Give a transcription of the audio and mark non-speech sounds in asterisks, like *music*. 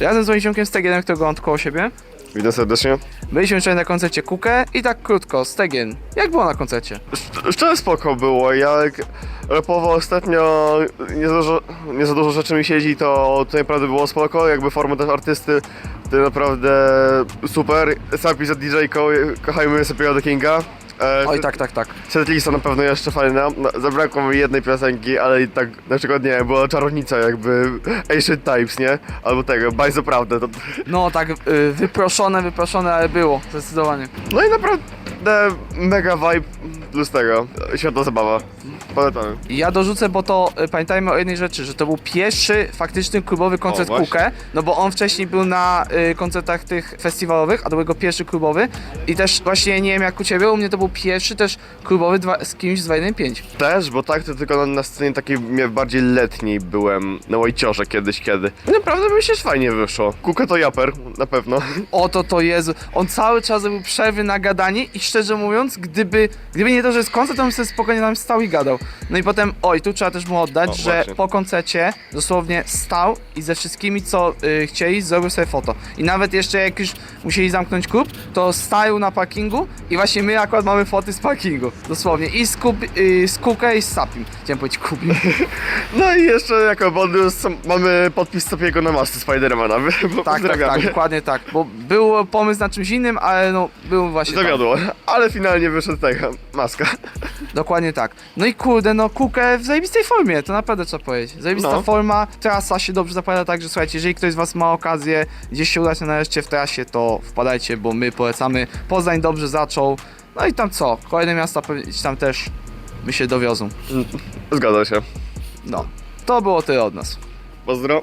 Razem z moim ziomkiem Stegienem, którego mam koło siebie. Witam serdecznie. Byliśmy wczoraj na koncercie Kukę i tak krótko, Stegien, jak było na koncercie? Szcz- Szczerze spoko było, jak rapowo ostatnio nie za, dużo, nie za dużo rzeczy mi siedzi, to to naprawdę było spoko, jakby forma też artysty, to naprawdę super. Sapi za DJ-ką, kochajmy Sapiego the Kinga. E, Oj, tak, tak, tak. Setlista na pewno jeszcze fajna, No, zabrakło mi jednej piosenki, ale i tak na przykład nie, była czarownica jakby Ancient Types, nie? Albo tego, bardzo prawdę. To... No tak, y, wyproszone, wyproszone, ale było, zdecydowanie. No i naprawdę mega vibe plus tego, świetna zabawa. Polecamy. Ja dorzucę, bo to y, pamiętajmy o jednej rzeczy, że to był pierwszy faktyczny klubowy koncert właśnie. Kukę, no bo on wcześniej był na y, koncertach tych festiwalowych, a to był jego pierwszy klubowy i też właśnie nie wiem jak u ciebie, u mnie to był pierwszy też klubowy dwa, z kimś z 215. Też, bo tak to tylko na, na scenie takiej bardziej letniej byłem na Łajciorze kiedyś kiedy. I naprawdę mi się fajnie wyszło. Kuka to japer, na pewno. Oto to Jezu, on cały czas był przerwy na gadanie i szczerze mówiąc, gdyby, gdyby nie to, że jest koncert, bym sobie spokojnie tam stał i gadał. No i potem, oj, tu trzeba też mu oddać, O, że właśnie. po koncercie dosłownie stał i ze wszystkimi, co y, chcieli, zrobił sobie foto. I nawet jeszcze jak już musieli zamknąć klub, to stał na parkingu i właśnie my akurat mamy foty z parkingu. Dosłownie. I z, Kub, y, z Kukę i z Sapim. Chciałem powiedzieć Kubim. *laughs* No i jeszcze jako bonus mamy podpis Sapiego na masce Spidermana. tak, tak, tak, dokładnie tak. Bo był pomysł na czymś innym, ale no był właśnie tam. Zawiodło, ale finalnie wyszedł taka *laughs* Dokładnie tak. No i kurde, no Kukę w zajebistej formie, to naprawdę trzeba powiedzieć. Zajebista No. forma, trasa się dobrze zapowiada, także słuchajcie, jeżeli ktoś z was ma okazję gdzieś się udać na nareszcie w trasie, to wpadajcie, bo my polecamy. Poznań dobrze zaczął, no i tam co, kolejne miasta pewnie tam też my się dowiozą. Zgadza się. No, to było tyle od nas. Pozdro.